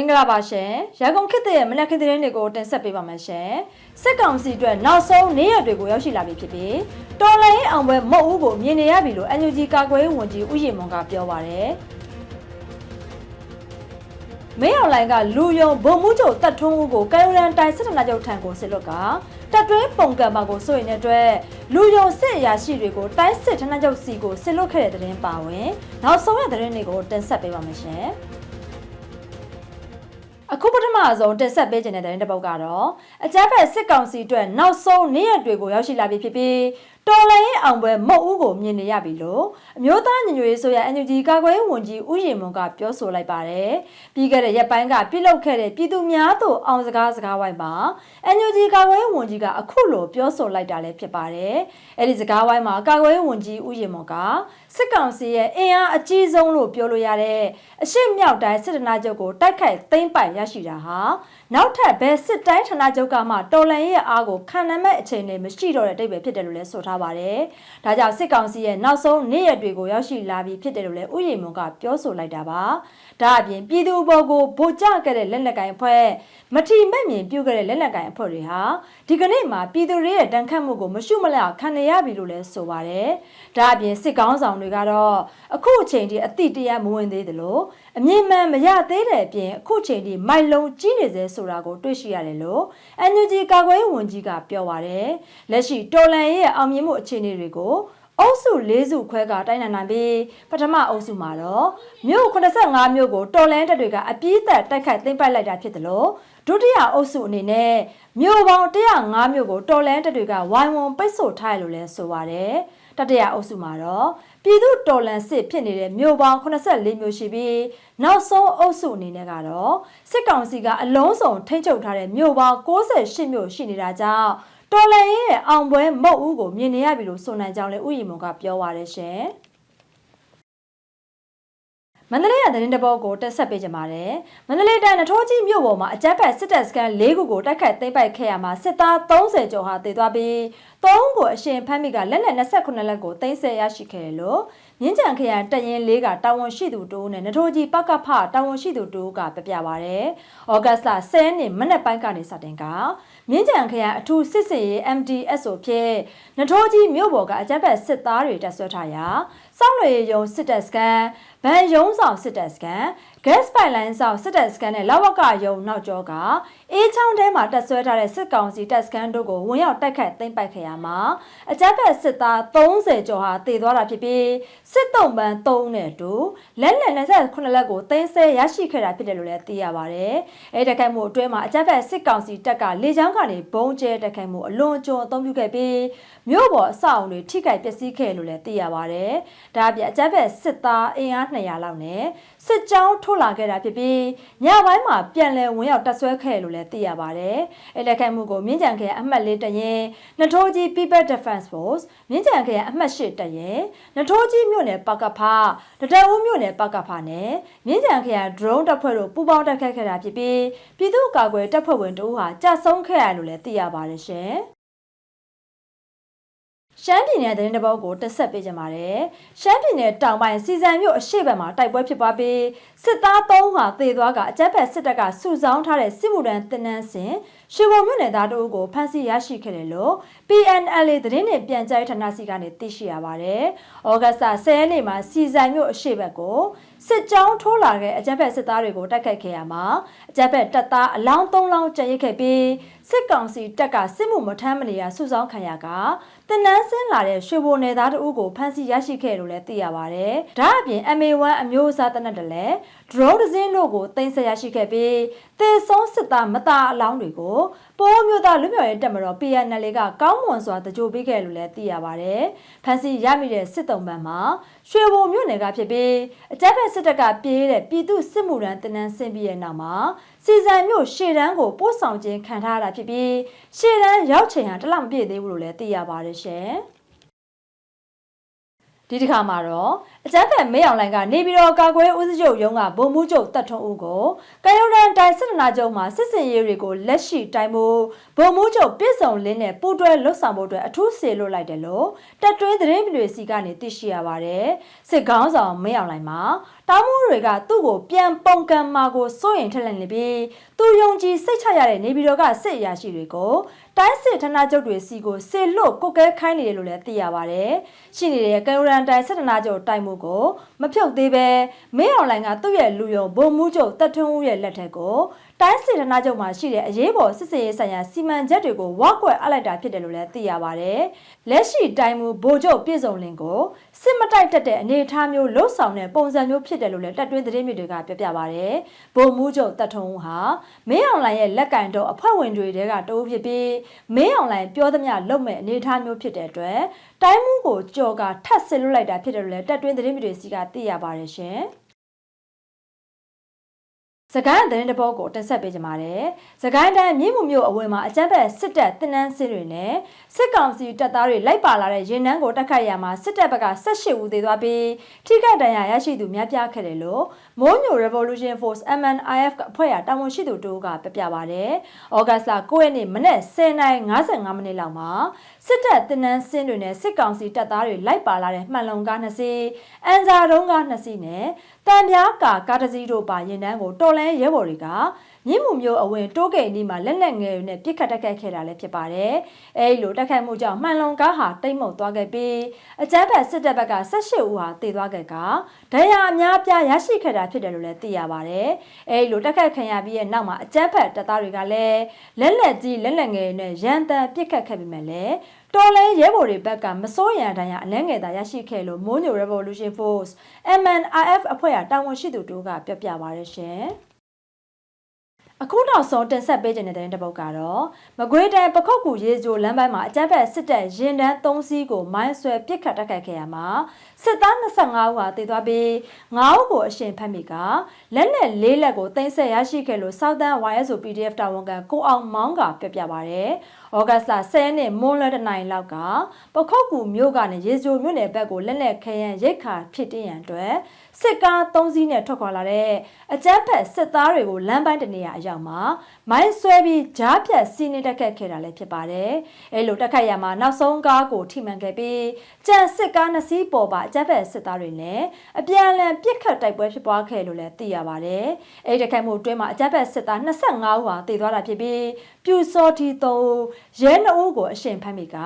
မင်္ဂလာပါရှင်ရန်ကုန်ခေတ်တဲ့မနက်ခေတ်တဲ့တွေကိုတင်ဆက်ပေးပါမယ်ရှင်စစ်ကောင်စီအတွက်နောက်ဆုံးနေ့ရက်တွေကိုရောက်ရှိလာပြီဖြစ်ပြီးတော်လိုင်းအောင်ပွဲမုတ်ဦးကိုမြင်နေရပြီလို့ NUG ကာကွယ်ရေးဝန်ကြီးဦးရင်မွန်ကပြောပါတယ်မင်းအောင်လိုင်းကလူယုံဘုံမှုချုပ်တပ်ထွန်းဦးကိုကယ်ရိုလန်တိုင်းစစ်တပ်ချုပ်ထံကိုစစ်လွတ်ကတပ်တွင်းပုံကံပါကိုစိုးရင်တဲ့အတွက်လူယုံစစ်အရာရှိတွေကိုတိုင်းစစ်ထဏချုပ်စီကိုစစ်လွတ်ခဲ့တဲ့တဲ့ရင်ပါဝင်နောက်ဆုံးရတဲ့တဲ့တွေကိုတင်ဆက်ပေးပါမယ်ရှင် အခုပထမဆုံးတက်ဆက်ပေးခြင်းတဲ့တဲ့ပုတ်ကတော့အကြမ်းဖက်စစ်ကောင်စီအတွက်နောက်ဆုံးနေ့ရက်တွေကိုရောက်ရှိလာပြီဖြစ်ပြီးတော်လှန်ရေးအောင်ပွဲမုတ်ဦးကိုမြင်နေရပြီလို့အမျိုးသားညီညွတ်ရေးဆိုရ NUG ကာကွယ်ရေးဝန်ကြီးဦးရင်မွန်ကပြောဆိုလိုက်ပါတယ်။ပြီးခဲ့တဲ့ရက်ပိုင်းကပြုလုပ်ခဲ့တဲ့ပြည်သူများသို့အောင်စကားစကားဝိုင်းမှာ NUG ကာကွယ်ရေးဝန်ကြီးကအခုလိုပြောဆိုလိုက်တာလည်းဖြစ်ပါတယ်။အဲ့ဒီစကားဝိုင်းမှာကာကွယ်ရေးဝန်ကြီးဦးရင်မွန်ကစစ်ကောင်စီရဲ့အင်အားအကြီးဆုံးလို့ပြောလို့ရတဲ့အရှိမြောက်တိုင်းစစ်တနာချုပ်ကိုတိုက်ခိုက်သိမ်းပိုက်ရရှိတာဟာ နောက်ထပ်ဘယ်စစ်တိုင်းဌာနချုပ်ကမှတော်လန်ရဲ့အားကိုခံနိုင်မဲ့အခြေအနေမရှိတော့တဲ့အတိတ်ပဲဖြစ်တယ်လို့လည်းဆိုထားပါတယ်။ဒါကြောင့်စစ်ကောင်စီရဲ့နောက်ဆုံးနေ့ရက်တွေကိုရောက်ရှိလာပြီဖြစ်တယ်လို့လည်းဥယျာဉ်မွန်ကပြောဆိုလိုက်တာပါ။ဒါအပြင်ပြည်သူဘော်ကိုဗိုလ်ကျခဲ့တဲ့လက်နက်ကိုင်အဖွဲ့မထီမဲ့မြင်ပြုတ်ခဲ့တဲ့လက်နက်ကိုင်အဖွဲ့တွေဟာဒီကနေ့မှာပြည်သူတွေရဲ့တန်ခတ်မှုကိုမရှုမလခံနေရပြီလို့လည်းဆိုပါတယ်။ဒါအပြင်စစ်ကောင်းဆောင်တွေကတော့အခုအချိန်ထိအတိတရားမဝင်သေးသလိုအမြင့်မှန်မရသေးတဲ့အပြင်အခုချိန်ထိမိုက်လုံးကြီးနေစေဆိုတာကိုတွေ့ရှိရတယ်လို့ NUG ကာကွယ်ရေးဝန်ကြီးကပြောပါတယ်။လက်ရှိတော်လန်ရဲ့အောင်မြင်မှုအခြေအနေတွေကိုအုပ်စု၄စုခွဲကတိုင်းနိုင်နိုင်ပြီးပထမအုပ်စုမှာတော့မြို့85မြို့ကိုတော်လန်တပ်တွေကအပြည့်သက်တိုက်ခိုက်သိမ်းပိုက်လိုက်တာဖြစ်တယ်လို့ဒုတိယအုပ်စုအနေနဲ့မြို့ပေါင်း105မြို့ကိုတော်လန်တပ်တွေကဝိုင်းဝန်းပိတ်ဆို့ထားရလို့လဲဆိုပါတယ်။တတိယအုပ်စုမှာတော့ ပြည်သူတော်လန်စစ်ဖြစ်နေတဲ့မြို့ပေါင်း84မြို့ရှိပြီးနောက်ဆုံးအုပ်စုအနေနဲ့ကတော့စစ်ကောင်စီကအလုံးစုံထိန်းချုပ်ထားတဲ့မြို့ပေါင်း68မြို့ရှိနေတာကြောင့်တော်လန်ရဲ့အောင်ပွဲမုတ်ဦးကိုမြင်နေရပြီလို့ဆိုနိုင်ကြောင်းလည်းဥယျာဉ်မုံကပြောပါရရှင်။ မန္တလေးရသတင်းတပုတ်ကိုတက်ဆက်ပေးကြပါတယ်။မန္တလေးတိုင်းနထိုးကြီးမြို့ပေါ်မှာအကြမ်းဖက်စစ်တပ်စခန်း၄ခုကိုတိုက်ခိုက်သိမ်းပိုက်ခဲ့ရမှာစစ်သား30ကျော်ဟာတည်သွားပြီး၃ကိုအရှင်ဖမ်းမိကလက်နက်28လက်ကိုသိမ်းဆည်းရရှိခဲ့တယ်လို့မြင်းကြံခရိုင်တရင်လေးကတာဝန်ရှိသူတိုးနဲ့နထိုးကြီးပကဖတာဝန်ရှိသူတိုးကပြပြပါရတယ်။ဩဂတ်စ်လ10ရက်နေ့မနက်ပိုင်းကနေစတင်ကမြင်းကြံခရိုင်အထူးစစ်စင်ရေး MDSO ဖြစ်နထိုးကြီးမြို့ပေါ်ကအကြမ်းဖက်စစ်သားတွေတပ်ဆွဲထားရာ စောင့်လွေရုံစစ်တပ်စခန်းဗန်ယုံဆောင်စစ်တပ်စခန်း gas pipeline ဆောင်စစ်တပ်စခန်းနဲ့လဝကယုံနောက်ကျောကအေးချောင်းထဲမှာတပ်ဆွဲထားတဲ့စစ်ကောင်စီတပ်စခန်းတို့ကိုဝင်ရောက်တိုက်ခတ်သိမ်းပိုက်ခဲ့ရမှာအကြမ်းဖက်စစ်သား30ကျော်ဟာတည်သွားတာဖြစ်ပြီးစစ်တုံးပန်း3နဲ့အတူလက်လက်28လက်ကိုသိမ်းဆဲရရှိခဲ့တာဖြစ်တယ်လို့လည်းသိရပါတယ်။အဲဒီတိုက်ခိုက်မှုအတွင်းမှာအကြမ်းဖက်စစ်ကောင်စီတပ်ကလေကြောင်းကနေဘုံကျဲတိုက်ခိုက်မှုအလွန်ကျွံအုံပြုခဲ့ပြီးမြို့ပေါ်အဆောက်အုံတွေထိခိုက်ပျက်စီးခဲ့လို့လည်းသိရပါတယ်။ဒါအပြင်အကြမ်းဖက်စစ်သားအင်အား200လောက်နဲ့စစ်ကြောင်းထုတ်လာခဲ့တာဖြစ်ပြီးညပိုင်းမှာပြန်လည်ဝင်ရောက်တပ်ဆွဲခဲ့လို့လည်းသိရပါတယ်။အဲလက်ခံမှုကိုမြင်းကြံခရိုင်အမှတ်၄တရင်နထိုးကြီး People Defense Force မြင်းကြံခရိုင်အမှတ်၈တရင်နထိုးကြီးမြို့နယ်ပကဖတတအူးမြို့နယ်ပကဖနဲ့မြင်းကြံခရိုင် drone တပ်ဖွဲ့တို့ပူးပေါင်းတိုက်ခိုက်ခဲ့တာဖြစ်ပြီးပြည်သူ့ကာကွယ်တပ်ဖွဲ့ဝင်တို့ဟာကြာဆုံးခဲ့ရလို့လည်းသိရပါတယ်ရှင်။ ရှမ်းပြည်နယ်သတင်းတပုတ်ကိုတက်ဆက်ပေးကြပါမယ်။ရှမ်းပြည်နယ်တောင်ပိုင်းစီဇန်မြို့အရှေ့ဘက်မှာတိုက်ပွဲဖြစ်ပွားပြီးစစ်သား၃ဟာသေသွားကအကြမ်းဖက်စစ်တပ်ကစုဆောင်းထားတဲ့စစ်မှုထမ်းတင်နန်းစဉ်ရွှေဘုံမြို့နယ်သားတို့ကိုဖမ်းဆီးရရှိခဲ့တယ်လို့ PNLA သတင်းနဲ့ပြန်ကြားဌာနစီကနေသိရှိရပါတယ်။ဩဂတ်စ်10ရက်နေ့မှာစီဇန်မြို့အရှေ့ဘက်ကိုစစ်ကြောင်းထိုးလာတဲ့အကြမ်းဖက်စစ်သားတွေကိုတိုက်ခိုက်ခဲ့ရမှာအကြမ်းဖက်တပ်သားအလောင်း၃လောင်းကျန်ရစ်ခဲ့ပြီး စစ်ကောင်စီတပ်ကစစ်မှုမထမ်းမနေရစုဆောင်းခံရကတနန်းဆင်းလာတဲ့ရွှေဘိုနယ်သားတို့ကိုဖမ်းဆီးရရှိခဲ့လို့လည်းသိရပါတယ်။ဒါအပြင် MA1 အမျိုးအစားတနက်တလဲ drone ဒဇင်းတို့ကိုတင်ဆက်ရရှိခဲ့ပြီးတေဆုံးစစ်သားမသားအလောင်းတွေကိုပိုးမျိုးသားလူမျိုးရေးတက်မတော် PNL ကကောင်းမွန်စွာတကြိုပေးခဲ့လို့လည်းသိရပါတယ်။ဖမ်းဆီးရမိတဲ့စစ်တုံးပန်းမှာရွှေဘုံမြို့နယ်ကဖြစ်ပြီးအကြမ်းဖက်စစ်တပ်ကပြေးတဲ့ပြည်သူစစ်မှုထမ်းတင်နန်းဆင်းပြီးတဲ့နောက်မှာစီဇန်မြို့ရှေ့တန်းကိုပို့ဆောင်ခြင်းခံထားရတာဖြစ်ပြီးရှေ့တန်းရောက်ချိန်ဟာတလောက်မပြည့်သေးဘူးလို့လည်းသိရပါတယ်ရှင်။ ဒီတစ်ခါမှာတော့အကြမ်းဖက်မေးအောင်လိုင်ကနေပြီးတော့ကာကွယ်ဦးစီးချုပ်ရုံးကဗိုလ်မှူးချုပ်တပ်ထွန်းဦးကိုကယုံရန်တိုင်းစစ်တနာချုပ်မှာစစ်စင်ရေးတွေကိုလက်ရှိတိုင်းမှုဗိုလ်မှူးချုပ်ပြည်စုံလင်းနဲ့ပူးတွဲလှုပ်ဆောင်ဖို့အတွက်အထူးစေလွတ်လိုက်တယ်လို့တပ်တွင်းသတင်းတွေစီကနေသိရှိရပါတယ်စစ်ကောင်းဆောင်မေးအောင်လိုင်မှာတောင်းမှုတွေကသူ့ကိုပြန်ပုံကံမာကိုစိုးရင်ထက်လက်နေပြီးသူယုံကြည်စိတ်ချရတဲ့နေပြည်တော်ကစစ်အရာရှိတွေကို တိုင်းစစ်ဌာနချုပ်တွေစီကိုစေလွတ်ကုတ်ကဲခိုင်းနေတယ်လို့လည်းသိရပါတယ်ရှိနေတဲ့ကယုံရန်တိုင်းစစ်ဌာနချုပ်တိုင်းမှုကိုမဖြုတ်သေးပဲမင်းအောင်လိုင်ကသူ့ရဲ့လူယုံဗိုလ်မှူးချုပ်တပ်ထွန်းဦးရဲ့လက်ထက်ကိုတိုင်းစစ်ဌာနချုပ်မှာရှိတဲ့အရေးပေါ်စစ်စင်ရေးဆိုင်ရာစီမံချက်တွေကိုဝါကွက်အပ်လိုက်တာဖြစ်တယ်လို့လည်းသိရပါတယ်လက်ရှိတိုင်းမှုဗိုလ်ချုပ်ပြည်စုံလင်ကိုစစ်မတိုက်တက်တဲ့အနေအထားမျိုးလှုပ်ဆောင်တဲ့ပုံစံမျိုးဖြစ်တယ်လို့လည်းတပ်တွင်းသတင်းမြစ်တွေကပြောပြပါတယ်ဗိုလ်မှူးချုပ်တပ်ထွန်းဦးဟာမင်းအောင်လိုင်ရဲ့လက်ကင်တော့အဖွဲ့ဝင်တွေတဲကတအိုးဖြစ်ပြီးမင်းအောင်လိုင်ပြောသမျှလုပ်မဲ့အနေအထားမျိုးဖြစ်တဲ့အတွက်တိုင်းမှုကိုကြော်ကထပ်ဆစ်လွတ်လိုက်တာဖြစ်တယ်လို့လည်းတပ်တွင်းသတင်းမြစ်တွေစီကသိရပါတယ်ရှင်စကိုင်းသတင်းတပုတ်ကိုတင်ဆက်ပေးကြပါမယ်။စကိုင်းတိုင်းမြင်းမှုမြို့အဝယ်မှာအကြမ်းဖက်စစ်တပ်တင်နန်းစစ်တွေနဲ့စစ်ကောင်စီတပ်သားတွေလိုက်ပါလာတဲ့ရင်နှန်းကိုတက်ခတ်ရမှာစစ်တပ်ဘက်က18ဦးသေသွားပြီးထိခိုက်ဒဏ်ရာရရှိသူများပြားခဲ့တယ်လို့ မိုးညို Revolution Force MNIF ကအဖွဲ့အတာဝန်ရှိသူတို့ကပြပြပါတယ်။ဩဂတ်စ်လ9ရက်နေ့မနက်10:55မိနစ်လောက်မှာစစ်တပ်တင်နန်းစင်းတွေနဲ့စစ်ကောင်စီတပ်သားတွေလိုက်ပါလာတဲ့မှန်လုံကားနှစ်စီး၊အန်ဇာတုံးကားနှစ်စီးနဲ့တံပြားကာကားတစ်စီးတို့ပါရင်တန်းကိုတော်လန်းရဲဘော်တွေက မြင့်မှုမျိုးအဝင်တိုးကိတ်နီးမှာလက်လက်ငယ်တွေနဲ့ပြစ်ခတ်တက်ခတ်ခဲ့တာလည်းဖြစ်ပါတယ်။အဲဒီလိုတက်ခတ်မှုကြောင့်မှန်လုံကားဟာတိတ်မုံသွားခဲ့ပြီးအကြမ်းဖက်စစ်တပ်ဘက်က18ဦးဟာတေသွားခဲ့ကဒဏ်ရာအများပြားရရှိခဲ့တာဖြစ်တယ်လို့လည်းသိရပါတယ်။အဲဒီလိုတက်ခတ်ခံရပြီးရဲ့နောက်မှာအကြမ်းဖက်တပ်သားတွေကလည်းလက်လက်ကြီးလက်လက်ငယ်နဲ့ရန်တမ်းပြစ်ခတ်ခဲ့ပြီးမှလည်းတော်လဲရဲဘော်တွေဘက်ကမစိုးရန်တန်ရအလန်းငယ်သာရရှိခဲ့လို့မိုးညို Revolution Force MNIF အဖွဲ့ကတာဝန်ရှိသူတို့ကပြောပြပါရရှင်။ အခုနောက်ဆုံးတင်ဆက်ပေးခြင်းတဲ့တဲ့ပုတ်ကတော့မကွေးတိုင်းပခုတ်ကူရေဂျိုလမ်းပိုင်းမှာအကြမ်းဖက်စစ်တပ်ရင်တန်း၃စီးကိုမိုင်းဆွဲပစ်ခတ်တိုက်ခိုက်ခဲ့ရမှာစစ်သား25ဦးဟာတည်သွားပြီး9ဦးကိုအရှင်ဖတ်မိကလက်နဲ့၄လက်ကိုတင်ဆက်ရရှိခဲ့လို့ Southern YSO PDF တာဝန်ခံကိုအောင်မောင်းကပြပြပါရယ်။ဩဂတ်စ်လ10ရက်နေ့မွန်းလွဲတဲ့နိုင်လောက်ကပခုတ်ကူမြို့ကနေရေဂျိုမြို့နယ်ဘက်ကိုလက်လက်ခဲရန်ရိတ်ခါဖြစ်တင်ရန်အတွက်စစ်ကား၃စီးနဲ့ထွက်ခွာလာတဲ့အကြမ်းဖက်စစ်သားတွေကိုလမ်းပိုင်းတနေရာအရောက်မှာမိုင်းဆွဲပြီးဂျားဖြတ်စီးနေတက်ခတ်ခဲ့တာလည်းဖြစ်ပါတယ်။အဲလိုတက်ခတ်ရမှာနောက်ဆုံးကားကိုထိမှန်ခဲ့ပြီးကြံစစ်ကားနှစ်စီးပေါ်ပါအကြမ်းဖက်စစ်သားတွေနဲ့အပြန်အလှန်ပစ်ခတ်တိုက်ပွဲဖြစ်ပွားခဲ့လို့လည်းသိရပါတယ်။အဲဒီတက်ခတ်မှုအတွင်းမှာအကြမ်းဖက်စစ်သား25ဦးဟာတည်သွားတာဖြစ်ပြီးပြူစော်တီ3ဦးရဲ2ဦးကိုအရှင်ဖမ်းမိက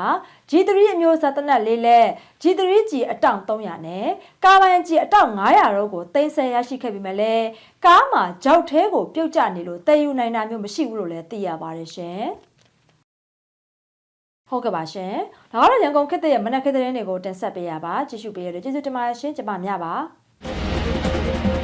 G3 အမျိုးအစားတနက်လေးလက် G3 ကြီးအတောင်300နဲ့ကားပိုင်းကြီးအတောင်900တို့ကိုတင်ဆက်ရရှိခဲ့ပြီးမှလည်း ကားမှာကြောက်သေးကိုပြုတ်ကျနေလို့တည်ယူနိုင်တာမျိုးမရှိဘူးလို့လည်းသိရပါတယ်ရှင်ဟုတ်ကဲ့ပါရှင်။ဒါကတော့ရန်ကုန်ခေတ်ရဲ့မနက်ခေတ်သတင်းတွေကိုတင်ဆက်ပေးရပါကြည့်ရှုပေးရတဲ့ကျေးဇူးတင်ပါတယ်ရှင်။ကျွန်မမြပါ။